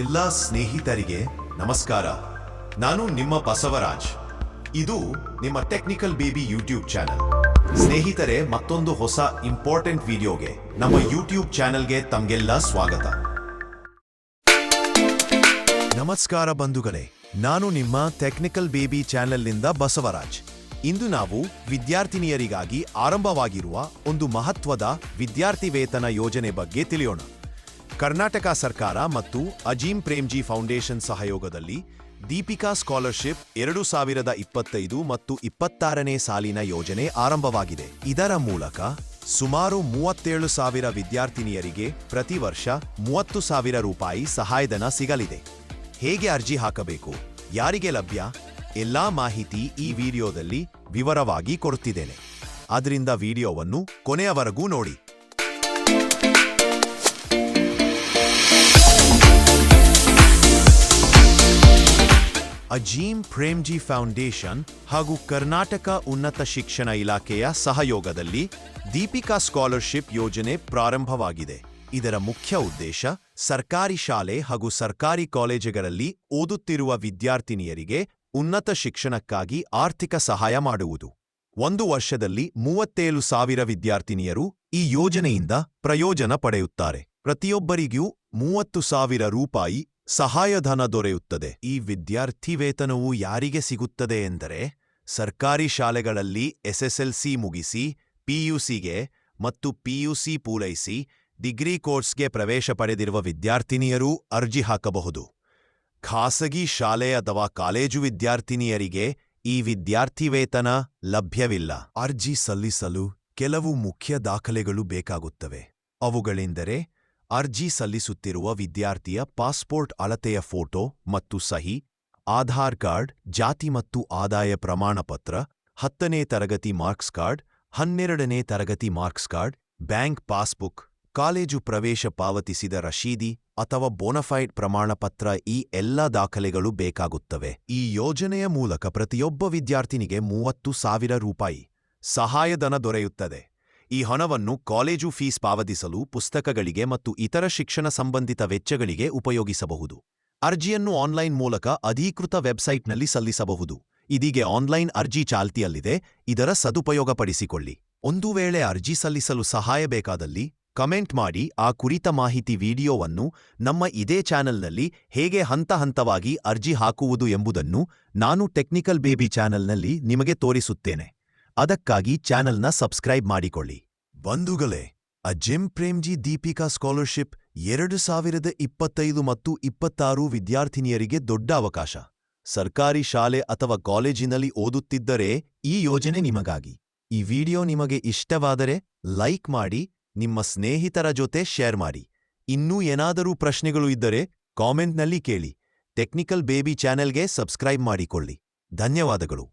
ಎಲ್ಲ ಸ್ನೇಹಿತರಿಗೆ ನಮಸ್ಕಾರ. ನಾನು ನಿಮ್ಮ ಬಸವರಾಜ್. ಇದು ನಿಮ್ಮ ಟೆಕ್ನಿಕಲ್ ಬೇಬಿ ಯೂಟ್ಯೂಬ್ ಚಾನೆಲ್. ಸ್ನೇಹಿತರೆ, ಮತ್ತೊಂದು ಹೊಸ ಇಂಪಾರ್ಟೆಂಟ್ ವಿಡಿಯೋಗೆ ನಮ್ಮ ಯೂಟ್ಯೂಬ್ ಚಾನೆಲ್ಗೆ ತಮ್ಗೆಲ್ಲ ಸ್ವಾಗತ. ನಮಸ್ಕಾರ ಬಂಧುಗಳೇ, ನಾನು ನಿಮ್ಮ ಟೆಕ್ನಿಕಲ್ ಬೇಬಿ ಚಾನೆಲ್ನಿಂದ ಬಸವರಾಜ್. ಇಂದು ನಾವು ವಿದ್ಯಾರ್ಥಿನಿಯರಿಗಾಗಿ ಆರಂಭವಾಗಿರುವ ಒಂದು ಮಹತ್ವದ ವಿದ್ಯಾರ್ಥಿ ವೇತನ ಯೋಜನೆ ಬಗ್ಗೆ ತಿಳಿಯೋಣ. ಕರ್ನಾಟಕ ಸರ್ಕಾರ ಮತ್ತು ಅಜೀಂ ಪ್ರೇಮ್ಜಿ ಫೌಂಡೇಶನ್ ಸಹಯೋಗದಲ್ಲಿ ದೀಪಿಕಾ ಸ್ಕಾಲರ್ಶಿಪ್ ಎರಡು ಸಾವಿರದ ಇಪ್ಪತ್ತೈದು ಮತ್ತು ಇಪ್ಪತ್ತಾರನೇ ಸಾಲಿನ ಯೋಜನೆ ಆರಂಭವಾಗಿದೆ. ಇದರ ಮೂಲಕ ಸುಮಾರು ಮೂವತ್ತೇಳು ಸಾವಿರ ವಿದ್ಯಾರ್ಥಿನಿಯರಿಗೆ ಪ್ರತಿ ವರ್ಷ ಮೂವತ್ತು ಸಾವಿರ ರೂಪಾಯಿ ಸಹಾಯಧನ ಸಿಗಲಿದೆ. ಹೇಗೆ ಅರ್ಜಿ ಹಾಕಬೇಕು? ಯಾರಿಗೆ ಲಭ್ಯ? ಎಲ್ಲಾ ಮಾಹಿತಿ ಈ ವಿಡಿಯೋದಲ್ಲಿ ವಿವರವಾಗಿ ಕೊಡುತ್ತಿದ್ದೇನೆ. ಅದರಿಂದ ವಿಡಿಯೋವನ್ನು ಕೊನೆಯವರೆಗೂ ನೋಡಿ. ಅಜೀಂ ಪ್ರೇಮ್ಜಿ ಫೌಂಡೇಶನ್ ಹಾಗೂ ಕರ್ನಾಟಕ ಉನ್ನತ ಶಿಕ್ಷಣ ಇಲಾಖೆಯ ಸಹಯೋಗದಲ್ಲಿ ದೀಪಿಕಾ ಸ್ಕಾಲರ್ಶಿಪ್ ಯೋಜನೆ ಪ್ರಾರಂಭವಾಗಿದೆ. ಇದರ ಮುಖ್ಯ ಉದ್ದೇಶ ಸರ್ಕಾರಿ ಶಾಲೆ ಹಾಗೂ ಸರ್ಕಾರಿ ಕಾಲೇಜುಗಳಲ್ಲಿ ಓದುತ್ತಿರುವ ವಿದ್ಯಾರ್ಥಿನಿಯರಿಗೆ ಉನ್ನತ ಶಿಕ್ಷಣಕ್ಕಾಗಿ ಆರ್ಥಿಕ ಸಹಾಯ ಮಾಡುವುದು. ಒಂದು ವರ್ಷದಲ್ಲಿ ಮೂವತ್ತೇಳು ಸಾವಿರ ವಿದ್ಯಾರ್ಥಿನಿಯರು ಈ ಯೋಜನೆಯಿಂದ ಪ್ರಯೋಜನ ಪಡೆಯುತ್ತಾರೆ. ಪ್ರತಿಯೊಬ್ಬರಿಗೂ ಮೂವತ್ತು ಸಾವಿರ ರೂಪಾಯಿ ಸಹಾಯಧನ ದೊರೆಯುತ್ತದೆ. ಈ ವಿದ್ಯಾರ್ಥಿ ವೇತನವು ಯಾರಿಗೆ ಸಿಗುತ್ತದೆ ಎಂದರೆ, ಸರ್ಕಾರಿ ಶಾಲೆಗಳಲ್ಲಿ ಎಸ್ಎಸ್ಎಲ್ಸಿ ಮುಗಿಸಿ, ಪಿಯುಸಿಗೆ ಮತ್ತು ಪಿಯುಸಿ ಪೂರೈಸಿ ಡಿಗ್ರಿ ಕೋರ್ಸ್ಗೆ ಪ್ರವೇಶ ಪಡೆದಿರುವ ವಿದ್ಯಾರ್ಥಿನಿಯರೂ ಅರ್ಜಿ ಹಾಕಬಹುದು. ಖಾಸಗಿ ಶಾಲೆ ಅಥವಾ ಕಾಲೇಜು ವಿದ್ಯಾರ್ಥಿನಿಯರಿಗೆ ಈ ವಿದ್ಯಾರ್ಥಿ ವೇತನ ಲಭ್ಯವಿಲ್ಲ. ಅರ್ಜಿ ಸಲ್ಲಿಸಲು ಕೆಲವು ಮುಖ್ಯ ದಾಖಲೆಗಳು ಬೇಕಾಗುತ್ತವೆ. ಅವುಗಳೆಂದರೆ ಅರ್ಜಿ ಸಲ್ಲಿಸುತ್ತಿರುವ ವಿದ್ಯಾರ್ಥಿಯ ಪಾಸ್ಪೋರ್ಟ್ ಅಳತೆಯ ಫೋಟೋ ಮತ್ತು ಸಹಿ, ಆಧಾರ್ ಕಾರ್ಡ್, ಜಾತಿ ಮತ್ತು ಆದಾಯ ಪ್ರಮಾಣಪತ್ರ, ಹತ್ತನೇ ತರಗತಿ ಮಾರ್ಕ್ಸ್ ಕಾರ್ಡ್, ಹನ್ನೆರಡನೇ ತರಗತಿ marks card, bank passbook, college ಪ್ರವೇಶ ಪಾವತಿಸಿದ ರಶೀದಿ ಅಥವಾ ಬೋನಫೈಡ್ ಪ್ರಮಾಣಪತ್ರ ಈ ಎಲ್ಲ ದಾಖಲೆಗಳು ಬೇಕಾಗುತ್ತವೆ. ಈ ಯೋಜನೆಯ ಮೂಲಕ ಪ್ರತಿಯೊಬ್ಬ ವಿದ್ಯಾರ್ಥಿನಿಗೆ ಮೂವತ್ತು ಸಾವಿರ ರೂಪಾಯಿ ಸಹಾಯಧನ ದೊರೆಯುತ್ತದೆ. ಈ ಹಣವನ್ನು ಕಾಲೇಜು ಫೀಸ್ ಪಾವತಿಸಲು ಪುಸ್ತಕಗಳಿಗೆ ಮತ್ತು ಇತರ ಶಿಕ್ಷಣ ಸಂಬಂಧಿತ ವೆಚ್ಚಗಳಿಗೆ ಉಪಯೋಗಿಸಬಹುದು. ಅರ್ಜಿಯನ್ನು ಆನ್ಲೈನ್ ಮೂಲಕ ಅಧಿಕೃತ ವೆಬ್ಸೈಟ್ನಲ್ಲಿ ಸಲ್ಲಿಸಬಹುದು. ಇದೀಗೆ ಆನ್ಲೈನ್ ಅರ್ಜಿ ಚಾಲ್ತಿಯಲ್ಲಿದೆ, ಇದರ ಸದುಪಯೋಗಪಡಿಸಿಕೊಳ್ಳಿ. ಒಂದು ವೇಳೆ ಅರ್ಜಿ ಸಲ್ಲಿಸಲು ಸಹಾಯ ಬೇಕಾದಲ್ಲಿ ಕಮೆಂಟ್ ಮಾಡಿ, ಆ ಕುರಿತ ಮಾಹಿತಿ ವಿಡಿಯೋವನ್ನು ನಮ್ಮ ಇದೇ ಚಾನೆಲ್ನಲ್ಲಿ ಹೇಗೆ ಹಂತ ಹಂತವಾಗಿ ಅರ್ಜಿ ಹಾಕುವುದು ಎಂಬುದನ್ನು ನಾನು ಟೆಕ್ನಿಕಲ್ ಬೇಬಿ ಚಾನೆಲ್ನಲ್ಲಿ ನಿಮಗೆ ತೋರಿಸುತ್ತೇನೆ. ಅದಕ್ಕಾಗಿ ಚಾನೆಲ್ನ ಸಬ್ಸ್ಕ್ರೈಬ್ ಮಾಡಿಕೊಳ್ಳಿ. ಬಂಧುಗಳೇ ಅಜಿಮ್ ಪ್ರೇಮ್ಜಿ ದೀಪಿಕಾ ಸ್ಕಾಲರ್ಶಿಪ್ ಎರಡು ಸಾವಿರದ ಇಪ್ಪತ್ತೈದು ಮತ್ತು ಇಪ್ಪತ್ತಾರು ವಿದ್ಯಾರ್ಥಿನಿಯರಿಗೆ ದೊಡ್ಡ ಅವಕಾಶ. ಸರ್ಕಾರಿ ಶಾಲೆ ಅಥವಾ ಕಾಲೇಜಿನಲ್ಲಿ ಓದುತ್ತಿದ್ದರೆ ಈ ಯೋಜನೆ ನಿಮಗಾಗಿ. ಈ ವಿಡಿಯೋ ನಿಮಗೆ ಇಷ್ಟವಾದರೆ ಲೈಕ್ ಮಾಡಿ, ನಿಮ್ಮ ಸ್ನೇಹಿತರ ಜೊತೆ ಶೇರ್ ಮಾಡಿ. ಇನ್ನೂ ಏನಾದರೂ ಪ್ರಶ್ನೆಗಳು ಇದ್ದರೆ ಕಾಮೆಂಟ್ನಲ್ಲಿ ಕೇಳಿ. ಟೆಕ್ನಿಕಲ್ ಬೇಬಿ ಚಾನೆಲ್ಗೆ ಸಬ್ಸ್ಕ್ರೈಬ್ ಮಾಡಿಕೊಳ್ಳಿ. ಧನ್ಯವಾದಗಳು.